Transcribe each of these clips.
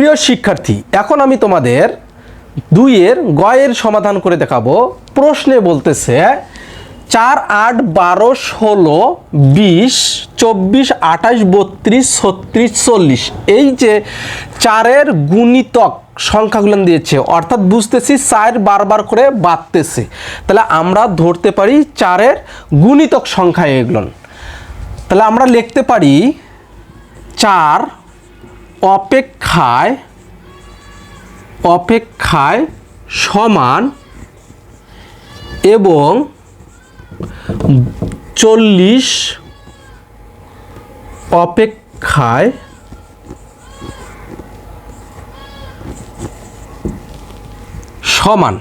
প্রিয় শিক্ষার্থী, এখন আমি তোমাদের দুইয়ের গয়ের সমাধান করে দেখাবো। প্রশ্নে বলতেছে, চার আট বারো ষোলো বিশ চব্বিশ আঠাশ বত্রিশ ছত্রিশ চল্লিশ। এই যে চারের গুণিতক সংখ্যাগুলো দিয়েছে, অর্থাৎ বুঝতেছি চার বারবার করে বাড়তেছে। তাহলে আমরা ধরতে পারি চারের গুণিতক সংখ্যা এগুলো। তাহলে আমরা লিখতে পারি চার অপেক্ষায় অপেক্ষায় সমান এবং চল্লিশ অপেক্ষায় সমান।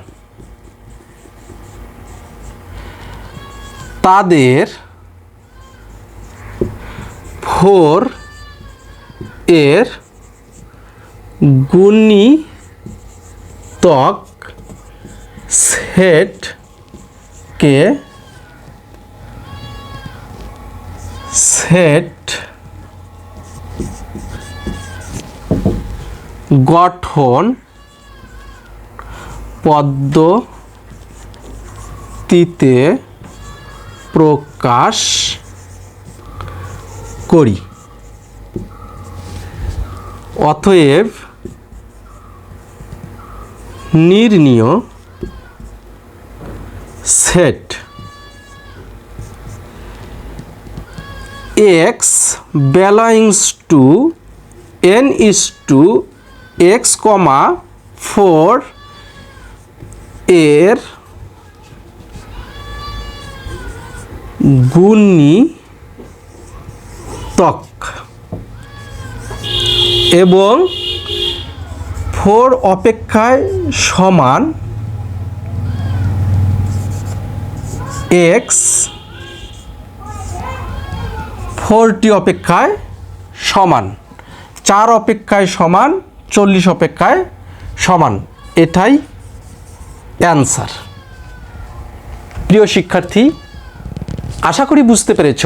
তাদের ফোর এর গুণিতক সেটকে সেট গঠন পদ্ধতিতে প্রকাশ করি। অতএব নির্ণীয় set X belongs to N is to X comma four এর গুণিতক এবং ফোর অপেক্ষায় সমান এক্স ফোরটি অপেক্ষায় সমান, চার অপেক্ষায় সমান, চল্লিশ অপেক্ষায় সমান। এটাই অ্যান্সার। প্রিয় শিক্ষার্থী, আশা করি বুঝতে পেরেছ